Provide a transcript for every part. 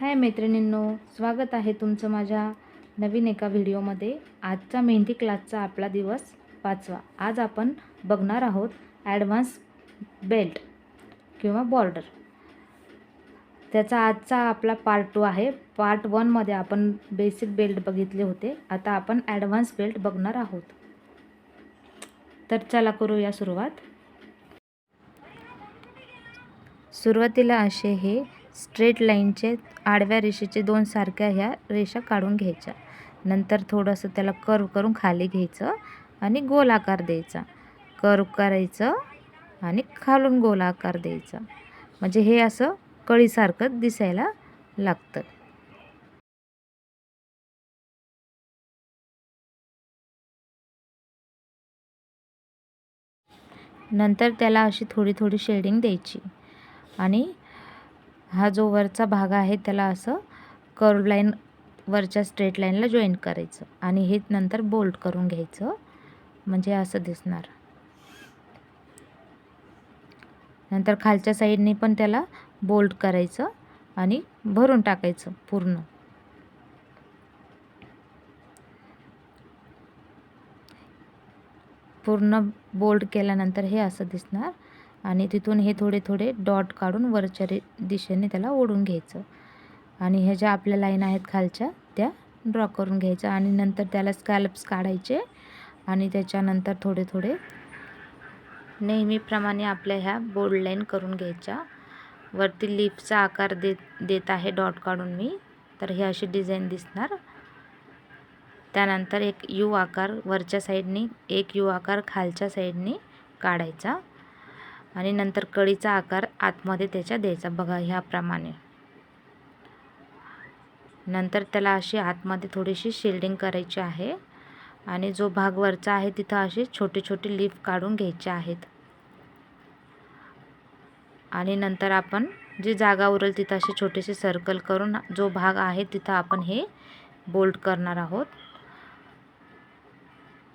हाय मैत्रिणींनो स्वागत आहे तुमचं माझ्या नवीन एका व्हिडिओमध्ये. आजचा मेहंदी क्लासचा आपला दिवस पाचवा आज आपण बघणार आहोत ॲडव्हान्स बेल्ट किंवा बॉर्डर. त्याचा आजचा आपला पार्ट टू आहे. पार्ट वनमध्ये आपण बेसिक बेल्ट बघितले होते. आता आपण ॲडव्हान्स बेल्ट बघणार आहोत. तर चला करूया सुरुवात. सुरुवातीला असे हे स्ट्रेट लाईनचे आडव्या रेषेचे दोन सारख्या ह्या रेषा काढून घ्यायच्या. नंतर थोडंसं त्याला कर्व करून खाली घ्यायचं आणि गोल आकार द्यायचा. कर्व करायचं आणि खालून गोल आकार द्यायचा. म्हणजे हे असं कळीसारखं दिसायला लागतं. नंतर त्याला अशी थोडी थोडी शेडिंग द्यायची आणि हा जो वरचा भाग आहे त्याला असं कर्व लाईन वरच्या स्ट्रेट लाईनला जॉईन करायचं. आणि हे नंतर बोल्ट करून घ्यायचं. म्हणजे असं दिसणार. नंतर खालच्या साईडने पण त्याला बोल्ट करायचं आणि भरून टाकायचं पूर्ण. पूर्ण बोल्ड केल्यानंतर हे असं दिसणार. आणि तिथून हे थोडे थोडे डॉट काढून वरच्या रे दिशेने त्याला ओढून घ्यायचं. आणि ह्या ज्या आपल्या लाईन आहेत खालच्या त्या ड्रॉ करून घ्यायच्या आणि नंतर त्याला स्कॅल्प्स काढायचे आणि त्याच्यानंतर थोडे थोडे नेहमीप्रमाणे आपल्या ह्या बोल्ड लाईन करून घ्यायच्या. वरती लिपचा आकार देत देत आहे डॉट काढून मी तर हे अशी डिझाईन दिसणार. त्यानंतर एक यू आकार वरच्या साईडनी एक यू आकार खालच्या साईडने काढायचा. आणि नंतर कळीचा आकार आतमध्ये त्याच्या द्यायचा. बघा ह्याप्रमाणे. नंतर त्याला अशी आतमध्ये थोडीशी शिल्डिंग करायची आहे. आणि जो भाग वरचा आहे तिथं असे छोटे छोटे लीफ काढून घ्यायचे आहेत. आणि नंतर आपण जी जागा उरेल तिथं असे छोटेसे सर्कल करून जो भाग आहे तिथं आपण हे बोल्ट करणार आहोत.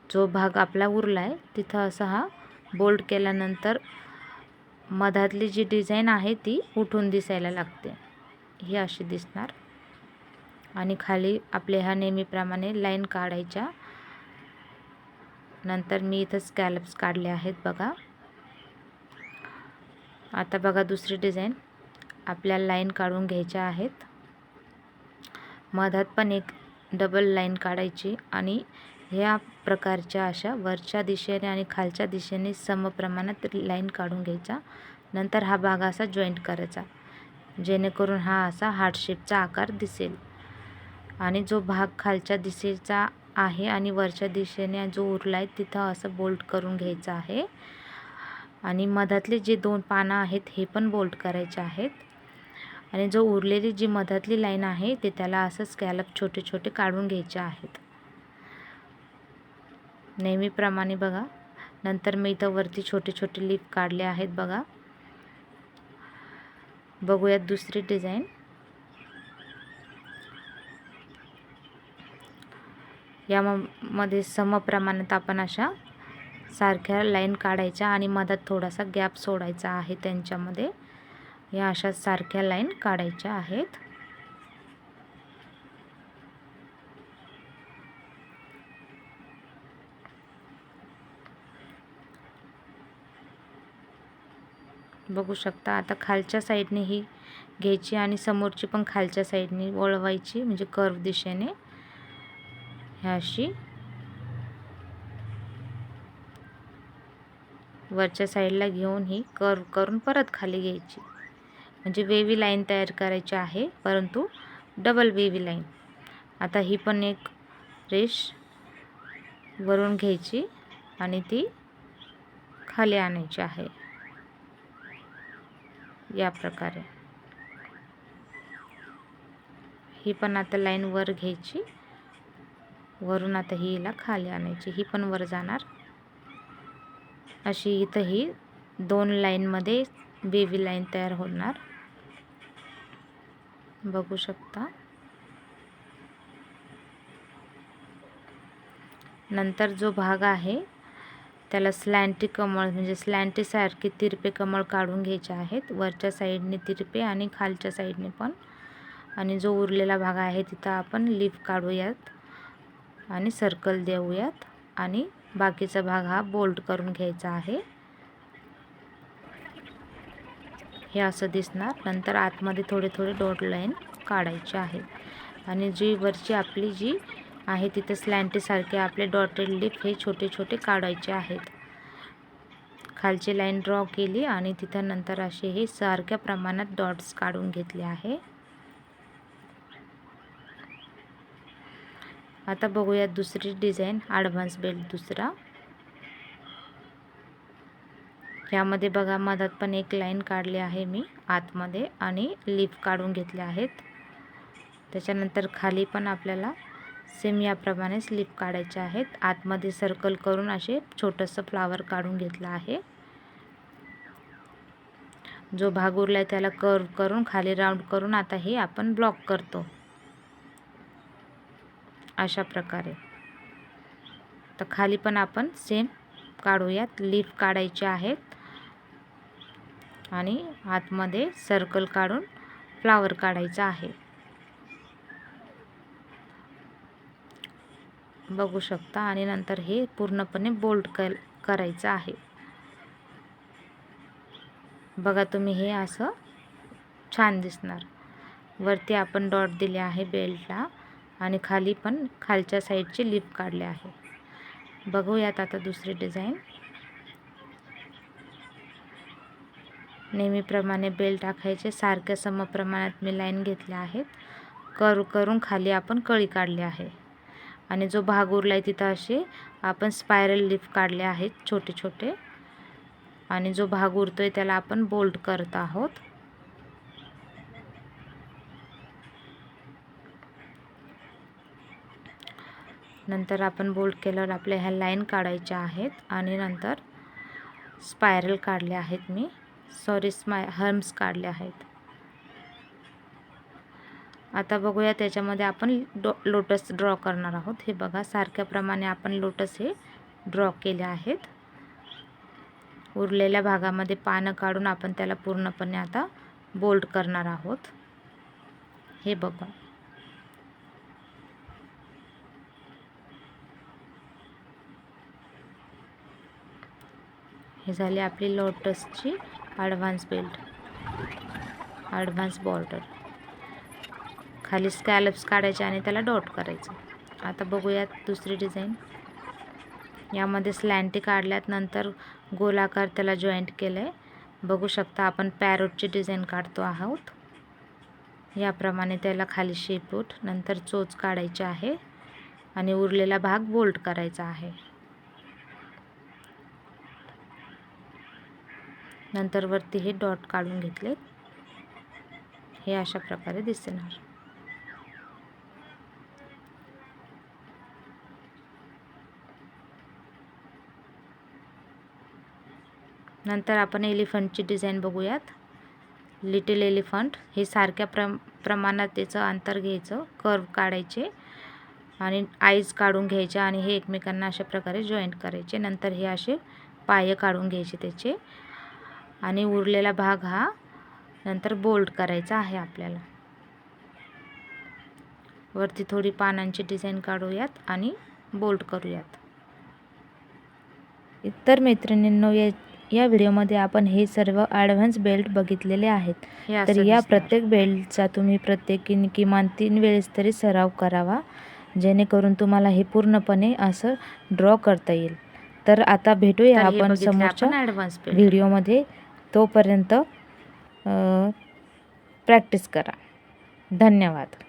जो भाग आपला उरला आहे तिथं असा हा बोल्ट केल्यानंतर मधातली जी डिझाईन आहे ती उठून दिसायला लागते. ही अशी दिसणार. आणि खाली आपले ह्या नेहमीप्रमाणे लाईन काढायच्या. नंतर मी इथं स्कॅलप्स काढले आहेत बघा. आता बघा दुसरी डिझाईन. आपल्याला लाईन काढून घ्यायच्या आहेत. मधात पण एक डबल लाईन काढायची आणि ह्या प्रकारच्या अशा वरच्या दिशेने आणि खालच्या दिशेने समप्रमाणात लाईन काढून घ्यायचा. नंतर हा भाग असा जॉईंट करायचा. जेणेकरून हा असा हार्टशेपचा आकार दिसेल. आणि जो भाग खालच्या दिशेचा आहे आणि वरच्या दिशेने जो उरला आहे तिथं असं बोल्ट करून घ्यायचा आहे. आणि मधातले जे दोन पानं आहेत हे पण बोल्ट करायचे आहेत. आणि जो उरलेली जी मधातली लाईन आहे ते त्याला असं स्कॅलप छोटे छोटे काढून घ्यायचे आहेत. नेहमीप्रमाणे बघा. नंतर मी इथं वरती छोटे छोटे लीफ काढले आहेत बघा. बघूयात दुसरी डिझाईन यामध्ये समप्रमाणात आपण अशा सारख्या लाईन काढायच्या आणि मधात थोडासा गॅप सोडायचा आहे त्यांच्यामध्ये. या अशा सारख्या लाईन काढायच्या आहेत. बघू शकता. आता खालच्या साईडने ही घ्यायची आणि समोरची पण खालच्या साईडने वळवायची म्हणजे कर्व दिशेने. ह्या अशी. वरच्या साईडला घेऊन ही कर्व करून परत खाली घ्यायची. म्हणजे वेवी लाईन तयार करायची आहे परंतु डबल वेवी लाईन आता ही पण एक रेश वरून घ्यायची आणि ती खाली आणायची आहे. या प्रकारे. ही पण आता लाईन वर घ्यायची. वरून आता ही हिला खाली आणायची. ही पण वर जाणार. अशी इथं ही दोन लाईनमध्ये बेबी लाईन तयार होणार. बघू शकता. नंतर जो भाग आहे त्याला स्लॅन्टी कमळ म्हणजे स्लॅन्टीसारखे तिरपे कमळ काढून घ्यायचे आहेत. वरच्या साईडने तिरपे आणि खालच्या साईडने पण. आणि जो उरलेला भाग आहे तिथं आपण लीफ काढूयात आणि सर्कल देऊयात. आणि बाकीचा भाग हा बोल्ड करून घ्यायचा आहे. हे असं दिसणार. नंतर आतमध्ये थोडे थोडे डॉट लाईन काढायचे आहे आणि जी वरची आपली जी आहे. तिथे स्लँटीसारखे आपले डॉटेड लिप हे छोटे छोटे काढायचे आहेत. खालची लाईन ड्रॉ केली आणि तिथं नंतर असे हे सारख्या प्रमाणात डॉट्स काढून घेतले आहे. आता बघूयात दुसरी डिझाईन ॲडव्हान्स बेल्ट दुसरा. यामध्ये बघा मधात पण एक लाईन काढली आहे मी आतमध्ये आणि लीफ काढून घेतले आहेत. त्याच्यानंतर खाली पण आपल्याला सेम याप्रमाणे स्लीप काढायचे आहेत. आतमध्ये सर्कल करून असे छोटंसं फ्लावर काढून घेतलं आहे. जो भाग उरला आहे त्याला कर्व करून खाली राऊंड करून आता हे आपण ब्लॉक करतो. अशा प्रकारे. तर खाली पण आपण सेम काढूयात. लीफ काढायचे आहेत. आणि आतमध्ये सर्कल काढून फ्लावर काढायचा आहे. बघू शकता आणि नंतर हे पूर्णपणे बोल्ड कर करायचं आहे. बघा तुम्ही हे असं छान दिसणार. वरती आपण डॉट दिले आहे बेल्टला आणि खाली पण खालच्या साईडचे लिप काढले आहे. बघूयात आता दुसरी डिझाईन नेहमीप्रमाणे बेल्ट टाकायचे सारख्या समप्रमाणात मी लाईन घेतल्या आहेत. कर करून खाली आपण कळी काढली आहे. आणि जो भाग उरला आहे तिथं असे आपण स्पायरल लिफ काढले आहेत छोटे छोटे आणि जो भाग उरतो आहे त्याला आपण बोल्ट करत आहोत. नंतर आपण बोल्ट केल्यावर आपल्या ह्या लाईन काढायच्या आहेत आणि नंतर स्पायरल काढले आहेत मी. सॉरी स्माय हर्म्स काढले आहेत. आता बघूया त्याच्यामध्ये आपण डो लोटस ड्रॉ करणार आहोत. हे बघा सारख्याप्रमाणे आपण लोटस हे ड्रॉ केले आहेत. उरलेल्या भागामध्ये पानं काढून आपण त्याला पूर्णपणे आता बोल्ड करणार आहोत. हे बघा. हे झाली आपली लोटसची ॲडव्हान्स बेल्ट ॲडव्हान्स बॉर्डर खाली स्कॅलप्स काढायचे आणि त्याला डॉट करायचं. आता बघूयात दुसरी डिझाईन यामध्ये स्लँटी काढल्यात नंतर गोलाकार त्याला जॉईंट केलं आहे बघू शकता आपण पॅरोटची डिझाईन काढतो आहोत. याप्रमाणे त्याला खाली शेपूट नंतर चोच काढायची आहे आणि उरलेला भाग बोल्ट करायचा आहे. नंतर वरती हे डॉट काढून घेतले हे अशा प्रकारे दिसणार. नंतर आपण एलिफंटची डिझाईन बघूयात. लिटिल एलिफंट हे सारख्या प्र प्रमाणात त्याचं अंतर घ्यायचं कर्व काढायचे आणि आईज काढून घ्यायचे आणि हे एकमेकांना अशा प्रकारे जॉईंट करायचे. नंतर हे असे पाय काढून घ्यायचे त्याचे. आणि उरलेला भाग हा नंतर बोल्ड करायचा आहे आपल्याला. वरती थोडी पानांची डिझाईन काढूयात आणि बोल्ड करूयात. इतर मैत्रिणींनो या या व्हिडिओमध्ये आपण हे सर्व ॲडव्हान्स बेल्ट बघितलेले आहेत. तर या प्रत्येक बेल्टचा तुम्ही प्रत्येकी किमान तीन वेळेस तरी सराव करावा जेणेकरून तुम्हाला हे पूर्णपणे असं ड्रॉ करता येईल. तर आता भेटूया आपण समोरच्या व्हिडिओमध्ये. तोपर्यंत प्रॅक्टिस करा. धन्यवाद.